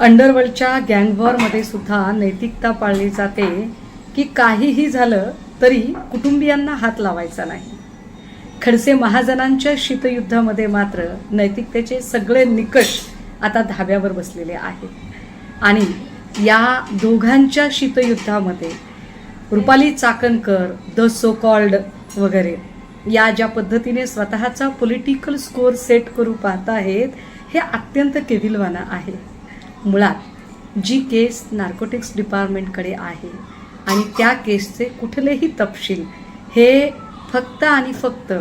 अंडरवर्ल्डच्या गँगवॉरमध्ये सुद्धा नैतिकता पाळली जाते की काहीही झालं तरी कुटुंबियांना हात लावायचा नाही. खडसे महाजनांच्या शीतयुद्धामध्ये मात्र नैतिकतेचे सगळे निकष आता धाब्यावर बसलेले आहेत. आणि या दोघांच्या शीतयुद्धामध्ये Rupali Chakankar the so called वगैरे या ज्या पद्धतीने स्वतःचा पॉलिटिकल स्कोअर सेट करू पाहत आहेत हे अत्यंत केविलवाना आहे. मुळात जी केस नार्कोटिक्स डिपार्टमेंटकडे आहे आणि त्या केसचे कुठलेही तपशील हे फक्त आणि फक्त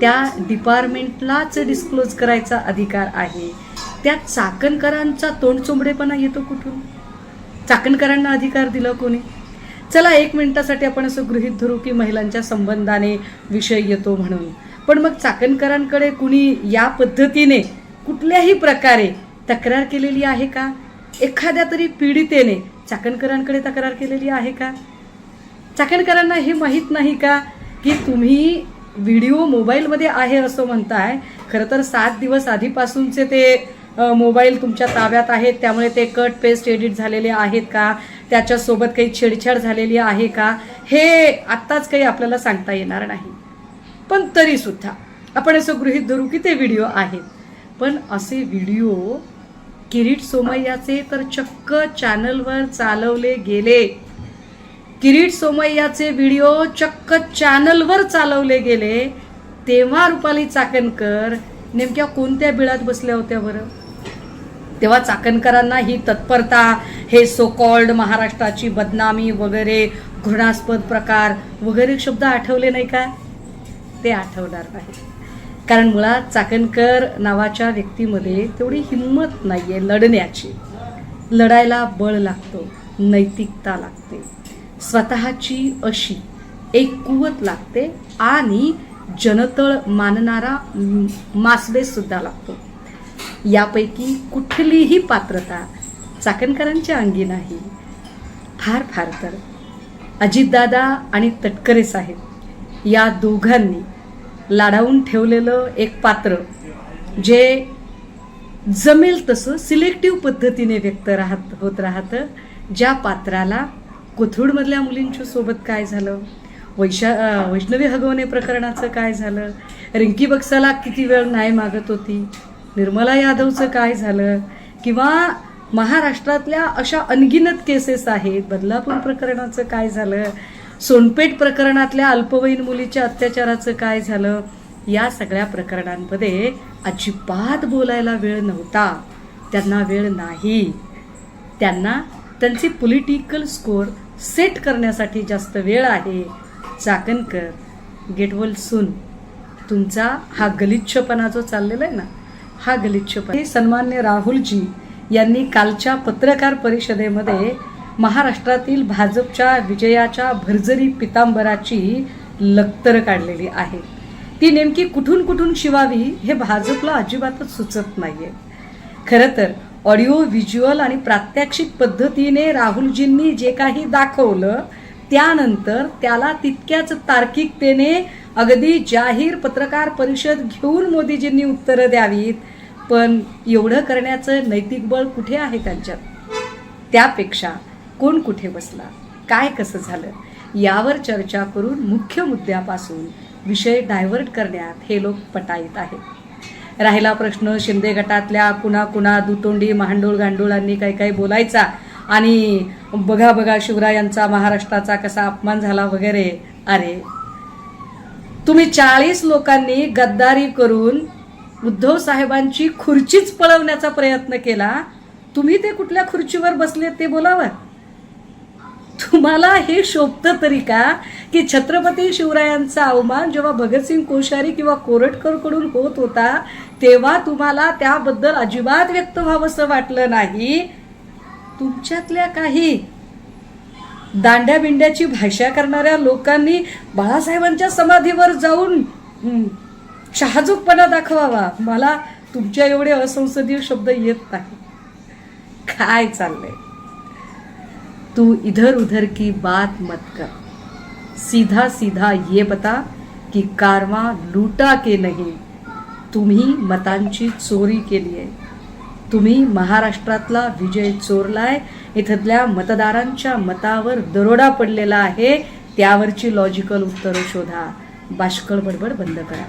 त्या डिपार्टमेंटलाच डिस्क्लोज करायचा अधिकार आहे. त्या चाकणकरांचा तोंडचोंबडेपणा येतो कुठून? चाकणकरांना अधिकार दिला कोणी? चला एक मिनिटासाठी आपण असं गृहीत धरू की महिलांच्या संबंधाने विषय येतो म्हणून. पण मग चाकणकरांकडे कुणी या पद्धतीने कुठल्याही प्रकारे तक्रार केलेली आहे का? एखाद्या तरी पीडितेने चाकणकरांकडे तक्रार केलेली आहे का? चाकणकरांना हे माहीत नाही का की तुम्ही व्हिडिओ मोबाईलमध्ये आहे असं म्हणताय? खरं तर सात दिवस आधीपासूनचे ते मोबाईल तुमच्या ताब्यात आहेत त्यामुळे ते कट पेस्ट एडिट झालेले आहेत का? त्याच्यासोबत काही छेडछाड झालेली आहे का? हे आत्ताच काही आपल्याला सांगता येणार नाही. पण तरीसुद्धा आपण असं गृहीत धरू की ते व्हिडिओ आहेत. पण असे व्हिडिओ किरीट सोमय्याचे तर चक्क चॅनलवर चालवले गेले. किरीट सोमय्याचे व्हिडिओ चक्क चॅनलवर चालवले गेले. तेव्हा रुपाली चाकणकर नेमक्या कोणत्या बिळात बसल्या होत्या बरं? तेव्हा चाकणकरांना ही तत्परता हे सोकॉल्ड महाराष्ट्राची बदनामी वगैरे घृणास्पद प्रकार वगैरे शब्द आठवले नाही का? ते आठवणार नाही कारण मुळात चाकणकर नावाच्या व्यक्तीमध्ये तेवढी हिंमत नाही आहे लढण्याची. लढायला बळ लागतो नैतिकता लागते. स्वतःची अशी एक कुवत लागते आणि जनतळ मानणारा मासबेससुद्धा लागतो. यापैकी कुठलीही पात्रता चाकणकरांच्या अंगी नाही. फार फार तर. अजितदादा आणि तटकरे साहेब या दोघांनी लाडावून ठेवलेलं एक पात्र जे जमेल तसं सिलेक्टिव्ह पद्धतीने व्यक्त राहत होत राहतं. ज्या पात्राला कोथरूडमधल्या मुलींच्या सोबत काय झालं? वैशा वैष्णवी हगवणे प्रकरणाचं काय झालं? रिंकी बक्साला किती वेळ न्याय मागत होती? निर्मला यादवचं काय झालं? किंवा महाराष्ट्रातल्या अशा अनगिनत केसेस आहेत बदलापूर प्रकरणाचं काय झालं? सोनपेठ प्रकरणातल्या अल्पवयीन मुलीच्या अत्याचाराचं काय झालं? या सगळ्या प्रकरणांमध्ये अजिबात बोलायला वेळ नव्हता. त्यांना वेळ नाही. त्यांना त्यांचे पॉलिटिकल स्कोअर सेट करण्यासाठी जास्त वेळ आहे. चाकणकर गेटवल सून तुमचा हा गलिच्छपणा जो चाललेला आहे ना हा गलिच्छपणा. हे सन्मान्य राहुलजी यांनी कालच्या पत्रकार परिषदेमध्ये महाराष्ट्रातील भाजपच्या विजयाच्या भरजरी पितांबराची लक्तर काढलेली आहे. ती नेमकी कुठून कुठून शिवावी हे भाजपला अजिबातच सुचत नाहीये. खरं तर ऑडिओ व्हिज्युअल आणि प्रात्यक्षिक पद्धतीने राहुलजींनी जे काही दाखवलं त्यानंतर त्याला तितक्याच तार्किकतेने अगदी जाहीर पत्रकार परिषद घेऊन मोदीजींनी उत्तरं द्यावीत पण एवढं करण्याचं नैतिक बळ कुठे आहे त्यांच्यात? त्यापेक्षा कोण कुठे बसला? काय कसं झालं? यावर चर्चा करून मुख्य मुद्द्यापासून विषय डायव्हर्ट करण्यात हे लोक पटाईत आहेत. राहिला प्रश्न शिंदे गटातल्या कुणा कुणा दुतोंडी महांडोळ गांडोळांनी काही काही बोलायचा? आणि बघा बघा शिवरायांचा महाराष्ट्राचा कसा अपमान झाला वगैरे? अरे तुम्ही चाळीस लोकांनी गद्दारी करून उद्धव साहेबांची खुर्चीच पळवण्याचा प्रयत्न केला? तुम्ही ते कुठल्या खुर्चीवर बसले ते बोलावं? तुम्हाला हे शोभतं तरी का की छत्रपती शिवरायांचा अवमान जेव्हा भगतसिंग कोश्यारी किंवा कोरटकरकडून होत होता तेव्हा तुम्हाला त्याबद्दल अजिबात व्यक्त व्हावंसं वाटलं नाही? तुमच्यातल्या काही दांड्या बिंड्याची भाषा करणाऱ्या लोकांनी बाळासाहेबांच्या समाधीवर जाऊन शहाजूकपणा दाखवावा. मला तुमच्या एवढे असंसदीय शब्द येत नाही. काय चाललंय? तू इधर उधर की बात मत कर। सीधा सीधा ये बता की कारवा लूटा के नहीं तुम्ही मतांची चोरी केली आहे तुम्ही महाराष्ट्रातला विजय चोरलाय इथल्या मतदारांच्या मतावर दरोडा पडलेला आहे त्यावरची लॉजिकल उत्तरं शोधा. बाष्कळ बडबड बंद करा.